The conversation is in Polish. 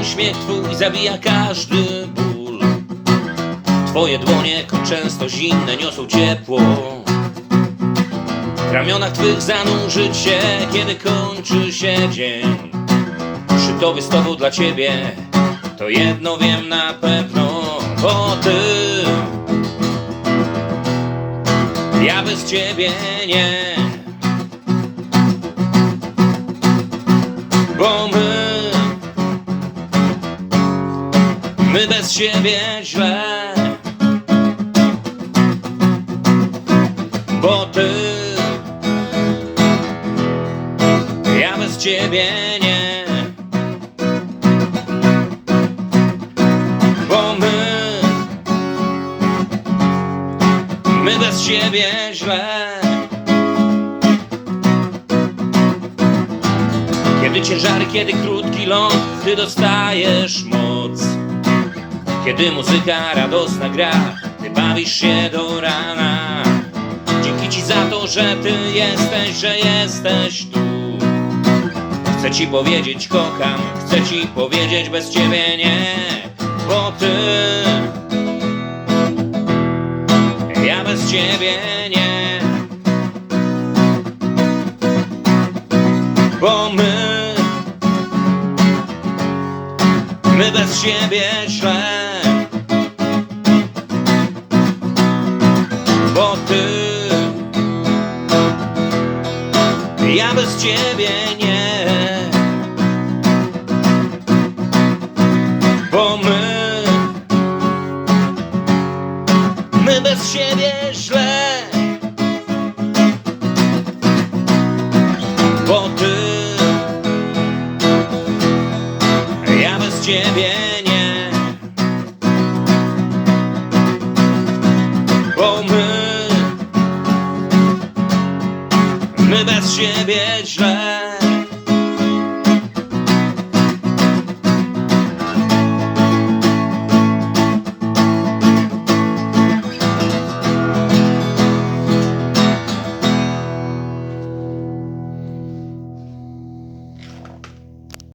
uśmiech twój zabija każdy ból. Twoje dłonie, często zimne, niosą ciepło. W ramionach twych zanurzyć się, kiedy kończy się dzień. Przy tobie z tobą dla ciebie? To jedno wiem na pewno, bo ty. Ja bez ciebie nie. Bo my My bez siebie źle. Bo ty Ja bez ciebie nie. Bo my My bez siebie źle. Kiedy ciężary, kiedy krótki ląd Ty dostajesz moc Kiedy muzyka radosna gra Ty bawisz się do rana. Dzięki ci za to, że ty jesteś, że jesteś tu. Chcę ci powiedzieć kocham Chcę ci powiedzieć bez ciebie nie Bo ty. Ja bez ciebie nie. Bo my My bez siebie źle Ja bez ciebie nie. Bo my My bez siebie źle. Bo ty Ja bez ciebie my bez siebie źle